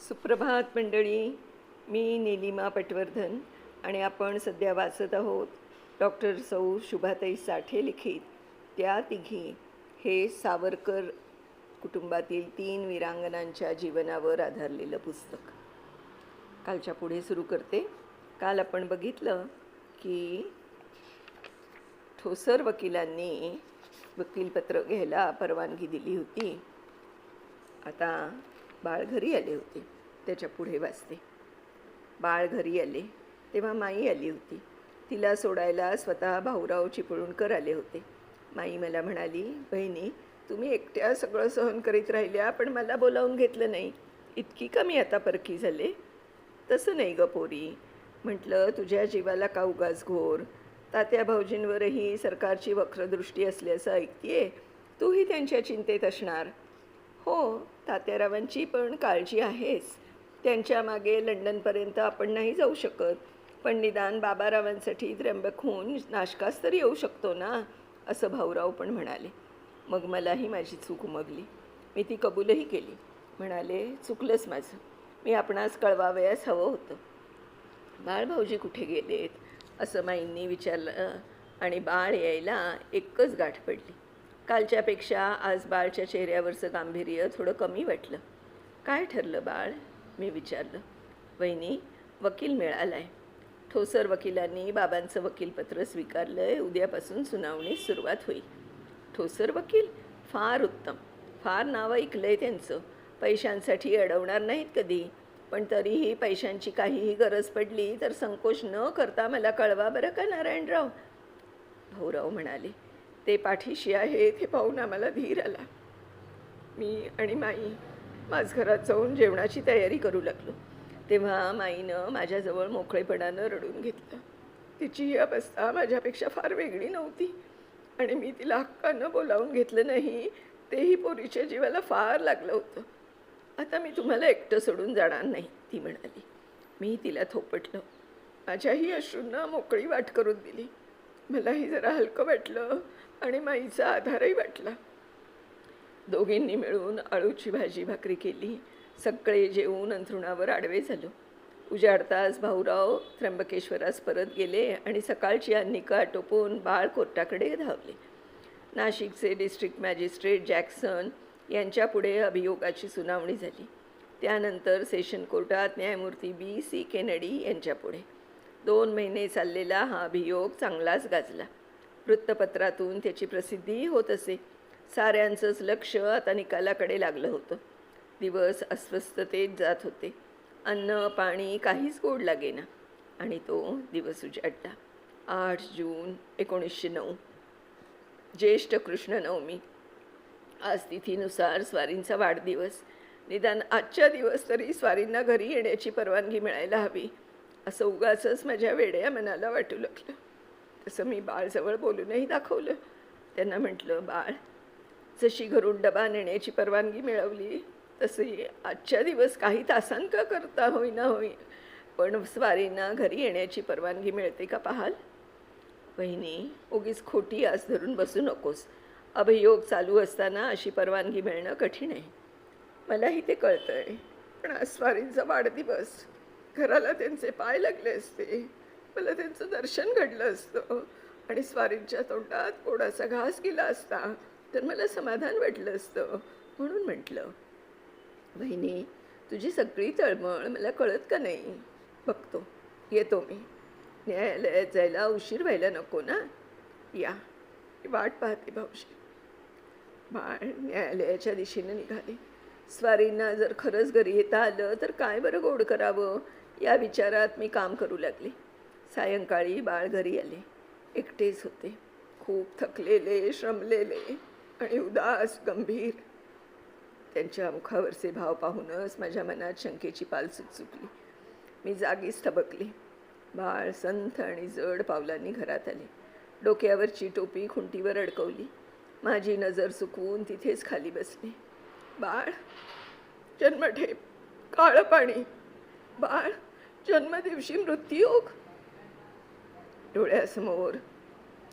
सुप्रभात मंडळी. मी निलिमा पटवर्धन आणि आपण सध्या वाचत आहोत डॉक्टर सौ शुभाताई साठे लिखित. त्या तिघी हे सावरकर कुटुंबातील तीन वीरांगनांच्या जीवनावर आधारलेलं पुस्तक. कालच्या पुढे सुरू करते. काल आपण बघितलं की ठोसर वकिलांनी वकीलपत्र घ्यायला परवानगी दिली होती. आता बाळ घरी आले होते. त्याच्या पुढे वाचते. बाळ घरी आले तेव्हा माई आली होती. तिला सोडायला स्वतः भाऊराव चिपळूणकर आले होते. माई मला म्हणाली बहिणी तुम्ही एकट्या सगळं सहन करीत राहिल्या पण मला बोलावून घेतलं नाही. इतकी कमी आता परखी झाले. तसं नाही ग पोरी. म्हटलं तुझ्या जीवाला का उगाच घोर? तात्या भाऊजींवरही सरकारची वक्रदृष्टी असल्याचं ऐकतीये. तूही त्यांच्या चिंतेत असणार. हो तात्यारावांची पण काळजी आहेच. त्यांच्या मागे लंडनपर्यंत आपण नाही जाऊ शकत. पण निदान बाबारावांसाठी त्र्यंबकहून नाशकास तरी येऊ शकतो ना? असं भाऊराव पण म्हणाले. मग मलाही माझी चूक उमगली. मी ती कबूलही केली. म्हणाले चुकलंच माझं. मी आपणास कळवावयास हवं होतं. बाळ भाऊजी कुठे गेलेत? असं माईंनी विचारलं आणि बाळ यायला एकच गाठ पडली. कालच्यापेक्षा आज बाळच्या चेहऱ्यावरचं गांभीर्य थोडं कमी वाटलं. काय ठरलं बाळ? मी विचारलं. वहिनी वकील मिळालाय. ठोसर वकिलांनी बाबांचं वकीलपत्र स्वीकारलं आहे उद्यापासून सुनावणीस सुरुवात होईल. ठोसर वकील? फार उत्तम. फार नावं ऐकलं आहे त्यांचं. पैशांसाठी अडवणार नाहीत कधी. पण तरीही पैशांची काहीही गरज पडली तर संकोच न करता मला कळवा बरं का नारायणराव? भाऊराव म्हणाले. ते पाठीशी आहेत हे पाहून आम्हाला धीर आला. मी आणि माई माझ घरात जाऊन जेवणाची तयारी करू लागलो. तेव्हा माईनं माझ्याजवळ मोकळेपणानं रडून घेतलं. तिची ही अवस्था माझ्यापेक्षा फार वेगळी नव्हती. आणि मी तिला हक्कानं बोलावून घेतलं नाही तेही पोरीच्या जीवाला फार लागलं होतं. आता मी तुम्हाला एकटं सोडून जाणार नाही ती म्हणाली. मी तिला थोपटलं. माझ्याही अश्रूंना मोकळी वाट करून दिली. मलाही जरा हलकं वाटलं. आणि माईचा आधारही वाटला. दोघींनी मिळून आळूची भाजी भाकरी केली. सगळे जेवून अंथरुणावर आडवे झालो. उजाडताच भाऊराव त्र्यंबकेश्वरास परत गेले आणि सकाळची अन्निका आटोपून बाळ कोर्टाकडे धावले. नाशिकचे डिस्ट्रिक्ट मॅजिस्ट्रेट जॅक्सन यांच्यापुढे अभियोगाची सुनावणी झाली. त्यानंतर सेशन कोर्टात न्यायमूर्ती बी सी केनडी यांच्यापुढे. दोन महिने चाललेला हा अभियोग चांगलाच गाजला. वृत्तपत्रातून त्याची प्रसिद्धीही होत असे. साऱ्यांचंच लक्ष आता निकालाकडे लागलं होतं. दिवस अस्वस्थतेत जात होते. अन्न पाणी काहीच गोड लागेना. आणि तो दिवस उजाडला. आठ जून एकोणीसशे नऊ. ज्येष्ठ कृष्ण नवमी आज तिथीनुसार स्वारींचा वाढदिवस. निदान आजच्या दिवस तरी स्वारींना घरी येण्याची परवानगी मिळायला हवी. असं उगाचच माझ्या वेड्या मनाला वाटू लागलं. तसं मी बाळजवळ बोलूनही दाखवलं. त्यांना म्हटलं बाळ जशी घरून डबा नेण्याची परवानगी मिळवली तशी आजच्या दिवस काही तासांका करता होईना होई पण स्वारींना घरी येण्याची परवानगी मिळते का पाहाल? वहिनी उगीच खोटी आस धरून बसू नकोस. अभियोग चालू असताना अशी परवानगी मिळणं कठीण आहे. मलाही ते कळतं आहे पण आज स्वारींचा वाढदिवस. घराला त्यांचे पाय लागले असते. मला त्यांचं दर्शन घडलं असतं आणि स्वारींच्या तोंडात कोणाचा घास गेला असता तर मला समाधान वाटलं असतं म्हणून म्हटलं बहिणी तुझी सगळी तळमळ मला कळत का नाही? बघतो येतो मी. न्यायालयात जायला उशीर व्हायला नको ना? या वाट पाहते भाऊशी बाळ न्यायालयाच्या दिशेने निघाले. स्वारींना जर खरंच घरी येता आलं तर काय बरं गोड करावं? या विचारात मी काम करू लागले. सायंकाळी बाळ घरी आले. एकटेच होते. खूप थकलेले श्रमलेले आणि उदास गंभीर. त्यांच्या मुखावरचे भाव पाहूनच माझ्या मनात शंकेची पाल चुकली मी जागीच थबकले. बाळ संथ आणि जड पावलांनी घरात आले. डोक्यावरची टोपी खुंटीवर अडकवली. माझी नजर चुकवून तिथेच खाली बसले. बाळ जन्मठेप काळं पाणी. बाळ जन्मदिवशी मृत्यूयोग डोळ्यासमोर.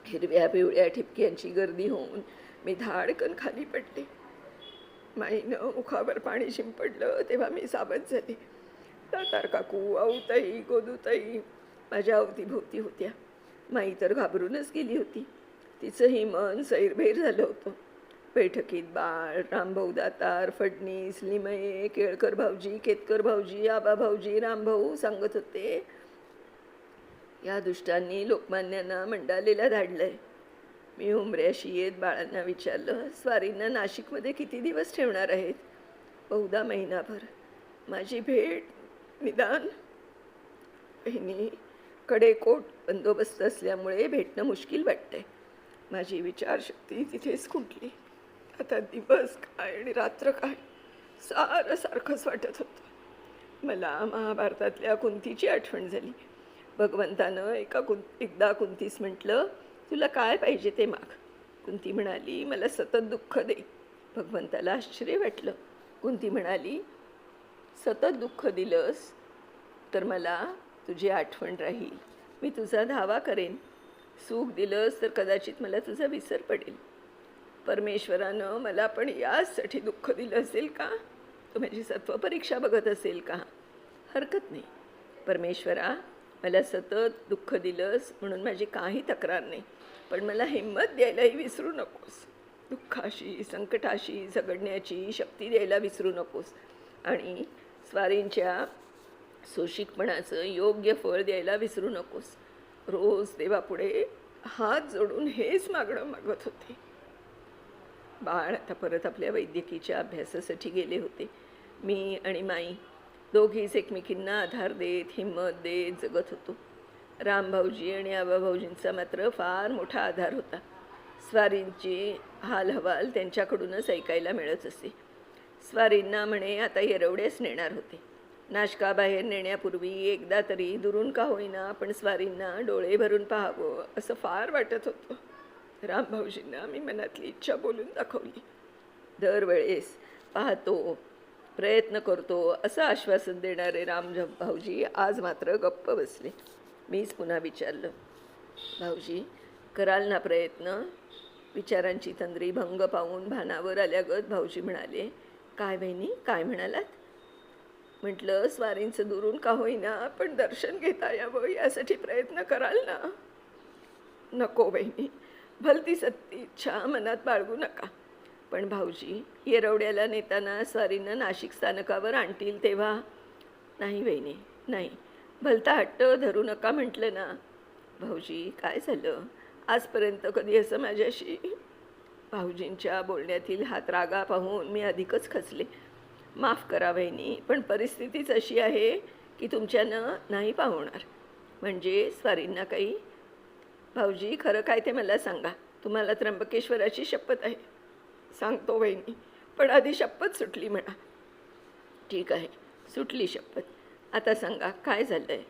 हिरव्या पिवळ्या ठिपक्यांची गर्दी होऊन मी धाडकन खाली पडले. माईनं मुखावर पाणी शिंपडलं तेव्हा मी सावध झाले. दातार काकू आऊताई गोदूताई माझ्या अवतीभोवती होत्या. माई तर घाबरूनच गेली होती. तिचंही मन सैरभैर झालं होतं. बैठकीत बाळ रामभाऊ दातार फडणीस लिमये केळकर भाऊजी केतकर भाऊजी आबा भाऊजी रामभाऊ सांगत होते या दुष्टांनी लोकमान्यांना मंडालेला धाडलंय. मी उमऱ्याशी येत बाळांना विचारलं स्वारींना नाशिकमध्ये किती दिवस ठेवणार आहेत? बहुधा महिनाभर. माझी भेट निदान. बहिणी कडेकोट बंदोबस्त असल्यामुळे भेटणं मुश्किल वाटतंय. माझी विचारशक्ती तिथेच खुंटली. आता दिवस काय आणि रात्र काय? सारं सारखंच वाटत होतं. मला महाभारतातल्या कुंतीची आठवण झाली. भगवंतानं एका कुं एकदा कुंतीस म्हटलं तुला काय पाहिजे ते माग? कुंती म्हणाली मला सतत दुःख दे. भगवंताला आश्चर्य वाटलं. कुंती म्हणाली सतत दुःख दिलंस तर मला तुझी आठवण राहील. मी तुझा धावा करेन. सुख दिलंस तर कदाचित मला तुझा विसर पडेल. परमेश्वरानं मला पण याचसाठी दुःख दिलं असेल का? तू माझी सत्वपरीक्षा बघत असेल का? हरकत नाही. परमेश्वरा मला सतत दुःख दिलंस म्हणून माझी काही तक्रार नाही. पण मला हिंमत द्यायलाही विसरू नकोस. दुःखाशी संकटाशी झगडण्याची शक्ती द्यायला विसरू नकोस. आणि स्वारींच्या सोशिकपणाचं योग्य फळ द्यायला विसरू नकोस. रोज देवापुढे हात जोडून हेच मागणं मागत होते. बाळ आता परत आपल्या वैद्यकीच्या अभ्यासासाठी गेले होते. मी आणि माई दोघीच एकमेकींना आधार देत हिंमत देत जगत होतो. रामभाऊजी आणि आबाभाऊजींचा मात्र फार मोठा आधार होता. स्वारींची हालहवाल त्यांच्याकडूनच ऐकायला मिळत असे. स्वारींना म्हणे आता येरवडेच नेणार होते. नाशकाबाहेर नेण्यापूर्वी एकदा तरी दुरून का होईना आपण स्वारींना डोळे भरून पाहावं असं फार वाटत होतं. रामभाऊजींना मी मनातली इच्छा बोलून दाखवली. दरवेळेस पाहतो प्रयत्न करतो असं आश्वासन देणारे राम भाऊजी आज मात्र गप्प बसले. मीच पुन्हा विचारलं भाऊजी कराल ना प्रयत्न? विचारांची तंद्री भंग पाहून भानावर आल्यागत भाऊजी म्हणाले काय बहिणी काय म्हणालात? म्हटलं स्वारींचं दुरून का होईना पण दर्शन घेता यावं यासाठी प्रयत्न कराल ना. नको बहिणी भलती सत्ती इच्छा मनात बाळगू नका. पण भाऊजी येरवड्याला नेताना स्वारींना नाशिक स्थानकावर आणतील तेव्हा? नाही बहिणी नाही. भलता हट्ट धरू नका म्हटलं ना. भाऊजी काय झालं? आजपर्यंत कधी असं माझ्याशी? भाऊजींच्या बोलण्यातील हात रागा पाहून मी अधिकच खचले. माफ करा वहिनी पण परिस्थितीच अशी आहे की तुमच्यानं नाही पाहणार. म्हणजे स्वारींना काही? भाऊजी खरं काय ते मला सांगा. तुम्हाला त्र्यंबकेश्वराची शपथ आहे. सांगतो वहिनी. पण आधी शपथ सुटली म्हणा. ठीक आहे सुटली शपथ. आता सांगा काय झालं आहे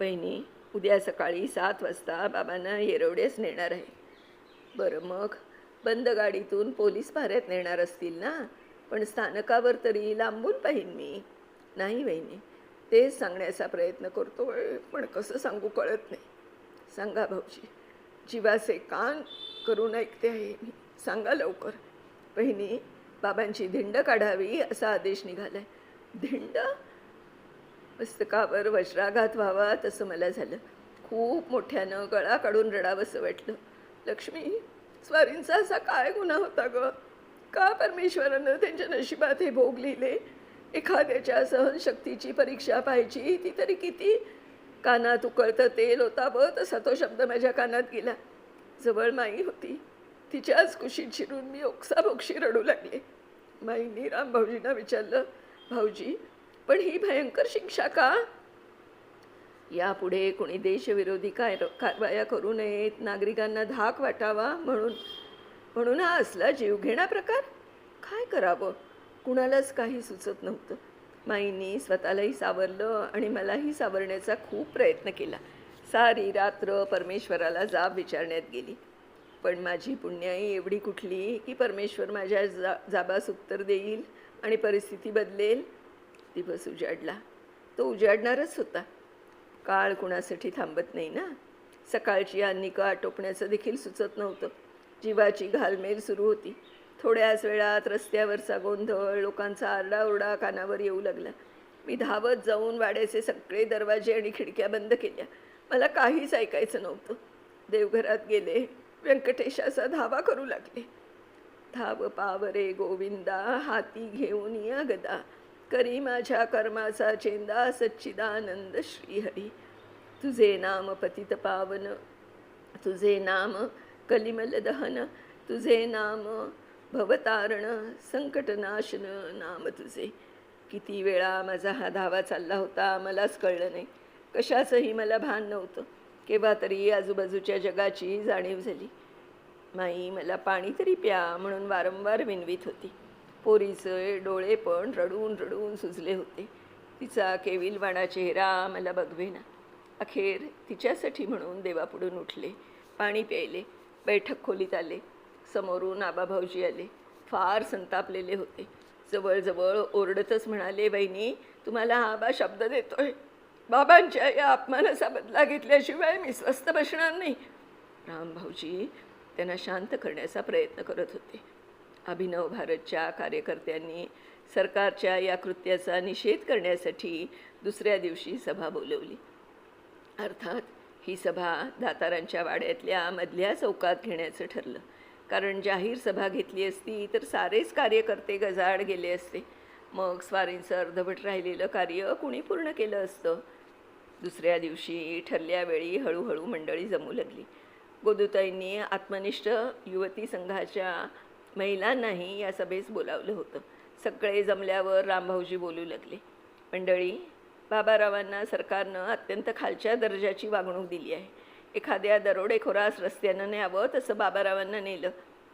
बहिणी उद्या सकाळी सात वाजता बाबांना येरवडेच नेणार आहे. बरं मग बंद गाडीतून पोलीस पाऱ्यात नेणार असतील ना? पण स्थानकावर तरी लांबून पाहीन मी. नाही बहिणी तेच सांगण्याचा प्रयत्न करतो पण कसं सांगू कळत नाही. सांगा भाऊजी जीवाचे कान करून ऐकते आहे मी. सांगा लवकर. बहिणी बाबांची धिंड काढावी असा आदेश निघालाय. धिंड? मस्तकावर वज्राघात व्हावा तसं मला झालं. खूप मोठ्यानं गळा काढून रडावंसं वाटलं. लक्ष्मी स्वारींचा असा काय गुन्हा होता ग? का परमेश्वरानं त्यांच्या नशिबात हे भोग लिहिले? एखाद्याच्या सहनशक्तीची परीक्षा पाहायची ती तरी किती? कानात उकळतं तेल होता ब तसा तो शब्द माझ्या कानात गेला. जवळ माई होती. तिच्याच कुशीत शिरून मी ओक्साबोक्षी रडू लागले. माईंनी रामभाऊजींना विचारलं भाऊजी पण ही भयंकर शिक्षा का? यापुढे कोणी देशविरोधी काय कारवाया करू नयेत नागरिकांना धाक वाटावा म्हणून म्हणून हा असला जीवघेणा प्रकार? काय करावं? कुणालाच काही सुचत नव्हतं. माईंनी स्वतःलाही सावरलं आणि मलाही सावरण्याचा खूप प्रयत्न केला. सारी रात्र परमेश्वराला जाब विचारण्यात गेली. पण माझी पुण्याई एवढी कुठली की परमेश्वर माझ्या जा जाबास उत्तर देईल आणि परिस्थिती बदलेल. दिवस उजाडला. तो उजाडणारच होता. काळ कुणासाठी थांबत नाही ना? सकाळची अन्निका आटोपण्याचं देखील सुचत नव्हतं. जीवाची घालमेल सुरू होती. थोड्याच वेळात रस्त्यावरचा गोंधळ लोकांचा आरडाओरडा कानावर येऊ लागला. मी धावत जाऊन वाड्याचे सगळे दरवाजे आणि खिडक्या बंद केल्या. मला काहीच ऐकायचं नव्हतं. देवघरात गेले. व्यंकटेशाचा धावा करू लागले. धाव पावरे गोविंदा हाती घेऊन या गदा. करी माझ्या कर्माचा चेंदा सच्चिदानंद श्रीहरी. तुझे नाम पतित पावन तुझे नाम कलिमल दहन तुझे नाम भवतारण संकटनाशन नाम तुझे. किती वेळा माझा हा धावा चालला होता मलाच कळलं नाही. कशाचंही मला भान नव्हतं. केव्हा तरी आजूबाजूच्या जगाची जाणीव झाली. माई मला पाणी तरी प्या म्हणून वारंवार विनवीत होती. पोरीचे डोळे पण रडून रडून सुजले होते. तिचा केविलवाणा चेहरा मला बघवेना. अखेर तिच्यासाठी म्हणून देवापुढून उठले. पाणी प्यायले. बैठक खोलीत आले. समोरून आबाभाऊजी आले. फार संतापलेले होते. जवळजवळ ओरडतच म्हणाले बहिणी तुम्हाला हा आबा शब्द देतोय. बाबांच्या या अपमानाचा बदला घेतल्याशिवाय मी स्वस्थ बसणार नाही. रामभाऊजी त्यांना शांत करण्याचा प्रयत्न करत होते. अभिनव भारतच्या कार्यकर्त्यांनी सरकारच्या या कृत्याचा निषेध करण्यासाठी दुसऱ्या दिवशी सभा बोलवली. अर्थात ही सभा दातारांच्या वाड्यातल्या मधल्या चौकात घेण्याचं ठरलं. कारण जाहीर सभा घेतली असती तर सारेच कार्यकर्ते गजाड गेले असते. मग स्वारींचं अर्धवट राहिलेलं कार्य कुणी पूर्ण केलं असतं? दुसऱ्या दिवशी ठरल्या वेळी हळूहळू मंडळी जमू लागली. गोदुताईंनी आत्मनिष्ठ युवती संघाच्या महिलांनाही या सभेस बोलावलं होतं. सगळे जमल्यावर रामभाऊजी बोलू लागले. मंडळी बाबारावांना सरकारनं अत्यंत खालच्या दर्जाची वागणूक दिली आहे. एखाद्या दरोडेखोरास रस्त्यानं न्यावं तसं बाबारावांना नेलं.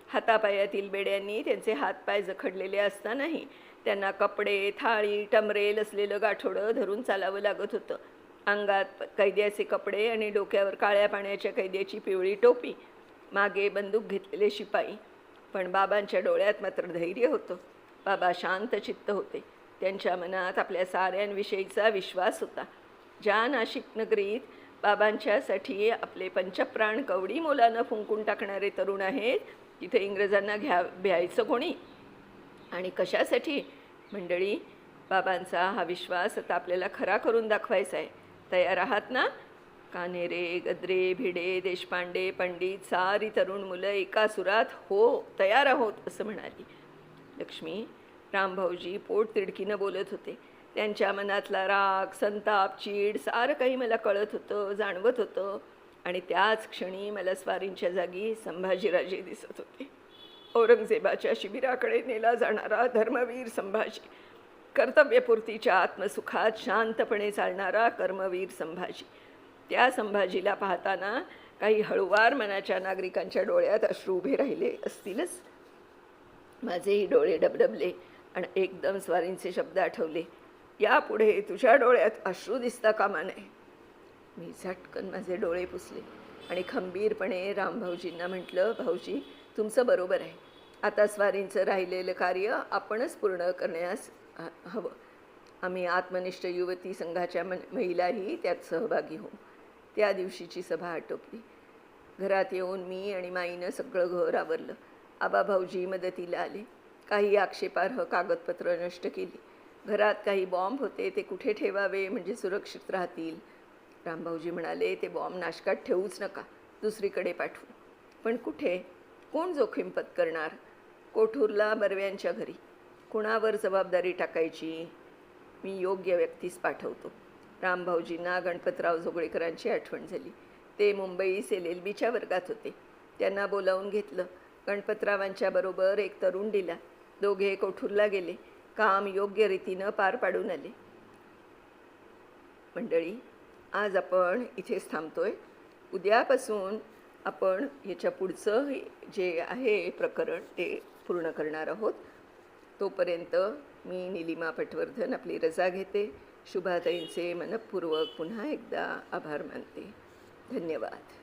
हातापायातील बेड्यांनी त्यांचे हातपाय जखडलेले असतानाही त्यांना कपडे थाळी टमरेल असलेलं गाठोडं धरून चालावं लागत होतं. अंगात कैद्याचे कपडे आणि डोक्यावर काळ्या पाण्याच्या कैद्याची पिवळी टोपी मागे बंदूक घेतलेले शिपाई. पण बाबांच्या डोळ्यात मात्र धैर्य होतं. बाबा शांत चित्त होते. त्यांच्या मनात आपल्या साऱ्यांविषयीचा विश्वास होता. ज्या नाशिक नगरीत बाबांच्यासाठी आपले पंचप्राण कवडी मोलानं फुंकून टाकणारे तरुण आहेत तिथे इंग्रजांना घ्या भ्यायचं कोणी? आणि कशासाठी? मंडळी बाबांचा हा विश्वास आता आपल्याला खरा करून दाखवायचा आहे. तयार आहात ना कानेरे गद्रे भिडे देशपांडे पंडित सारी तरुण मुलं एका सुरात हो तयार आहोत असं म्हणाली. लक्ष्मी रामभाऊजी पोट तिडकीनं बोलत होते. त्यांच्या मनातला राग संताप चीड सारं काही मला कळत होतं जाणवत होतं. आणि त्याच क्षणी मला स्वारींच्या जागी संभाजीराजे दिसत होते. औरंगजेबाच्या शिबिराकडे नेला जाणारा धर्मवीर संभाजी. कर्तव्यपूर्तीच्या आत्मसुखात शांतपणे चालणारा कर्मवीर संभाजी. त्या संभाजीला पाहताना काही हळुवार मनाच्या नागरिकांच्या डोळ्यात अश्रू उभे राहिले असतीलच. माझेही डोळे डबडबले आणि एकदम स्वारींचे शब्द आठवले. यापुढे तुझ्या डोळ्यात अश्रू दिसता कामा नये. मी झटकन माझे डोळे पुसले आणि खंबीरपणे रामभाऊजींना म्हटलं भाऊजी तुमचं बरोबर आहे. आता स्वारींचं राहिलेलं कार्य आपणच पूर्ण करण्यास हवं. आम्ही आत्मनिष्ठ युवती संघाच्या मन महिलाही त्यात सहभागी होऊ. त्या दिवशीची सभा आटोपली. घरात येऊन मी आणि माईनं सगळं घर आवरलं. आबा भाऊजी मदतीला आले. काही आक्षेपार्ह कागदपत्र नष्ट केली. घरात काही बॉम्ब होते ते कुठे ठेवावे म्हणजे सुरक्षित राहतील? रामभाऊजी म्हणाले ते बॉम्ब नाशकात ठेवूच नका. दुसरीकडे पाठवू. पण कुठे? कोण जोखीम पत्करणार? कोठूरला बर्व्यांच्या घरी. कुणावर जबाबदारी टाकायची? मी योग्य व्यक्तीस पाठवतो. रामभाऊजींना गणपतराव जोगळेकरांची आठवण झाली. ते मुंबई सेल एल बीच्या वर्गात होते. त्यांना बोलावून घेतलं. गणपतरावांच्या बरोबर एक तरुण दिला. दोघे कोठूरला गेले. काम योग्य रीतीनं पार पाडून आले. मंडळी आज आपण इथेच थांबतोय. उद्यापासून आपण याच्या पुढचं जे आहे प्रकरण ते पूर्ण करणार आहोत. तोपर्यंत मी निलिमा पटवर्धन आपली रजा घेते. शुभाताईंचे मनपूर्वक पुन्हा एकदा आभार मानते. धन्यवाद.